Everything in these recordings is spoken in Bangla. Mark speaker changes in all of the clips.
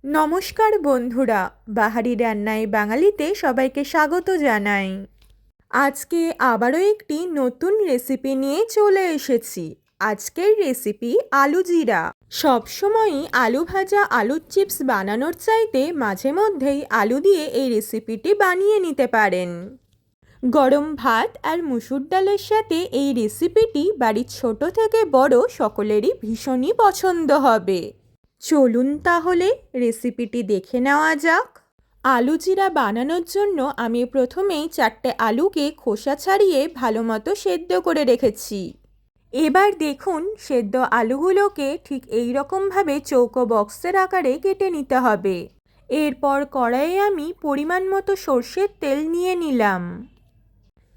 Speaker 1: নমস্কার বন্ধুরা, বাহারি রান্নায় বাঙালিতে সবাইকে স্বাগত জানাই। আজকে আবারও একটি নতুন রেসিপি নিয়ে চলে এসেছি। আজকের রেসিপি আলু জিরা। সবসময়ই আলু ভাজা আলুর চিপস বানানোর চাইতে মাঝে মধ্যেই আলু দিয়ে এই রেসিপিটি বানিয়ে নিতে পারেন। গরম ভাত আর মুসুর ডালের সাথে এই রেসিপিটি বাড়ির ছোট থেকে বড় সকলেরই ভীষণই পছন্দ হবে। চলুন তাহলে রেসিপিটি দেখে নেওয়া যাক। আলু জিরা বানানোর জন্য আমি প্রথমেই চারটে আলুকে খোসা ছাড়িয়ে ভালো মতো সেদ্ধ করে রেখেছি। এবার দেখুন সেদ্ধ আলুগুলোকে ঠিক এই রকমভাবে চৌকো বক্সের আকারে কেটে নিতে হবে। এরপর কড়াইয়ে আমি পরিমাণ মতো সর্ষের তেল নিয়ে নিলাম।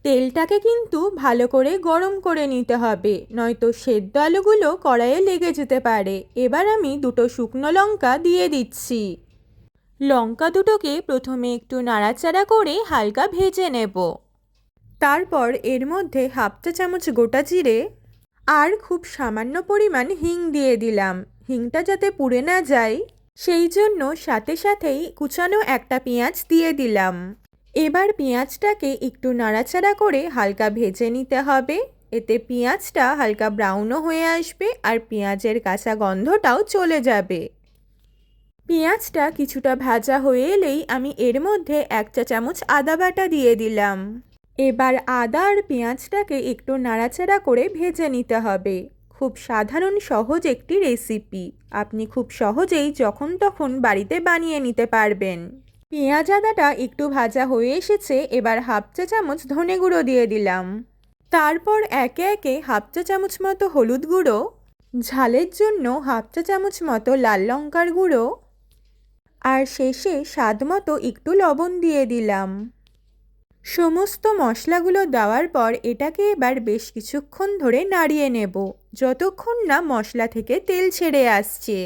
Speaker 1: তেলটাকে কিন্তু ভালো করে গরম করে নিতে হবে, নয়তো সেদ্ধ আলুগুলো কড়াইয়ে লেগে যেতে পারে। এবার আমি দুটো শুকনো লঙ্কা দিয়ে দিচ্ছি। লঙ্কা দুটোকে প্রথমে একটু নাড়াচাড়া করে হালকা ভেজে নেব। তারপর এর মধ্যে হাফ চা চামচ গোটা জিরে আর খুব সামান্য পরিমাণ হিং দিয়ে দিলাম। হিংটা যাতে পুড়ে না যায়, সেই জন্য সাথে সাথেই কুচানো একটা পেঁয়াজ দিয়ে দিলাম। এবার পেঁয়াজটাকে একটু নাড়াচাড়া করে হালকা ভেজে নিতে হবে। এতে পেঁয়াজটা হালকা ব্রাউনও হয়ে আসবে আর পেঁয়াজের কাঁচা গন্ধটাও চলে যাবে। পেঁয়াজটা কিছুটা ভাজা হয়ে এলেই আমি এর মধ্যে এক চা চামচ আদা বাটা দিয়ে দিলাম। এবার আদা আর পেঁয়াজটাকে একটু নাড়াচাড়া করে ভেজে নিতে হবে। খুব সাধারণ সহজ একটি রেসিপি। আপনি খুব সহজেই যখন তখন বাড়িতে বানিয়ে নিতে পারবেন। পেঁয়াজ আদাটা একটু ভাজা হয়ে এসেছে, এবার হাফ চা চামচ ধনে গুঁড়ো দিয়ে দিলাম। তারপর একে একে হাফ চা চামচ মতো হলুদ গুঁড়ো, ঝালের জন্য হাফ চা চামচ মতো লাল লঙ্কার গুঁড়ো, আর শেষে স্বাদ মতো একটু লবণ দিয়ে দিলাম। সমস্ত মশলাগুলো দেওয়ার পর এটাকে এবার বেশ কিছুক্ষণ ধরে নাড়িয়ে নেব, যতক্ষণ না মশলা থেকে তেল ছেড়ে আসছে।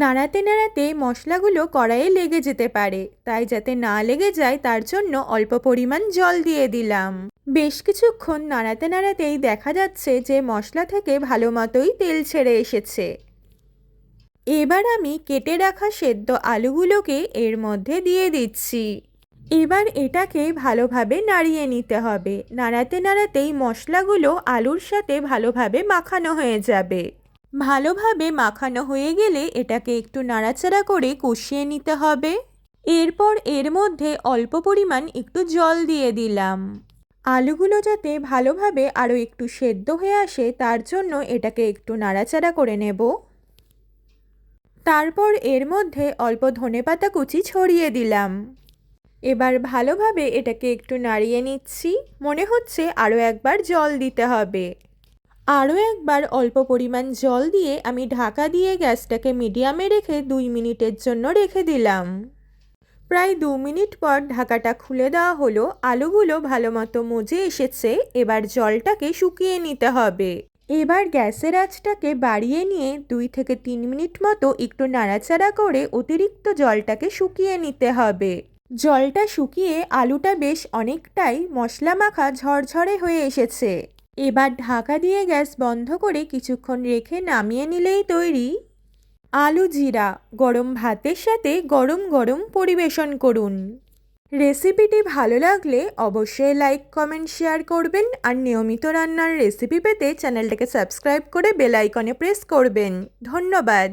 Speaker 1: নাড়াতে নাড়াতে মশলাগুলো কড়াইয়ে লেগে যেতে পারে, তাই যাতে না লেগে যায় তার জন্য অল্প পরিমাণ জল দিয়ে দিলাম। বেশ কিছুক্ষণ নাড়াতে নাড়াতেই দেখা যাচ্ছে যে মশলা থেকে ভালো মতোই তেল ছেড়ে এসেছে। এবার আমি কেটে রাখা সেদ্ধ আলুগুলোকে এর মধ্যে দিয়ে দিচ্ছি। এবার এটাকে ভালোভাবে নাড়িয়ে নিতে হবে। নাড়াতে নাড়াতেই মশলাগুলো আলুর সাথে ভালোভাবে মাখানো হয়ে যাবে। ভালোভাবে মাখানো হয়ে গেলে এটাকে একটু নাড়াচাড়া করে কষিয়ে নিতে হবে। এরপর এর মধ্যে অল্প পরিমাণ একটু জল দিয়ে দিলাম। আলুগুলো যাতে ভালোভাবে আরও একটু সেদ্ধ হয়ে আসে, তার জন্য এটাকে একটু নাড়াচাড়া করে নেব। তারপর এর মধ্যে অল্প ধনেপাতা কুচি ছড়িয়ে দিলাম। এবার ভালোভাবে এটাকে একটু নাড়িয়ে নিচ্ছি। মনে হচ্ছে আরও একবার জল দিতে হবে। আরও একবার অল্প পরিমাণ জল দিয়ে আমি ঢাকা দিয়ে গ্যাসটাকে মিডিয়ামে রেখে দুই মিনিটের জন্য রেখে দিলাম। প্রায় দু মিনিট পর ঢাকাটা খুলে দেওয়া হলো, আলুগুলো ভালো মতো মজে এসেছে, এবার জলটাকে শুকিয়ে নিতে হবে। এবার গ্যাসের আঁচটাকে বাড়িয়ে নিয়ে দুই থেকে তিন মিনিট মতো একটু নাড়াচাড়া করে অতিরিক্ত জলটাকে শুকিয়ে নিতে হবে। জলটা শুকিয়ে আলুটা বেশ অনেকটাই মশলা মাখা ঝরঝরে হয়ে এসেছে। এবার ঢাকা দিয়ে গ্যাস বন্ধ করে কিছুক্ষণ রেখে নামিয়ে নিলেই তৈরি। আলু জিরা, গরম ভাতের সাথে গরম গরম পরিবেশন করুন। রেসিপিটি ভালো লাগলে অবশ্যই লাইক, কমেন্ট, শেয়ার করবেন আর নিয়মিত রান্নার রেসিপি পেতে চ্যানেলটাকে সাবস্ক্রাইব করে বেল আইকনে প্রেস করবেন। ধন্যবাদ।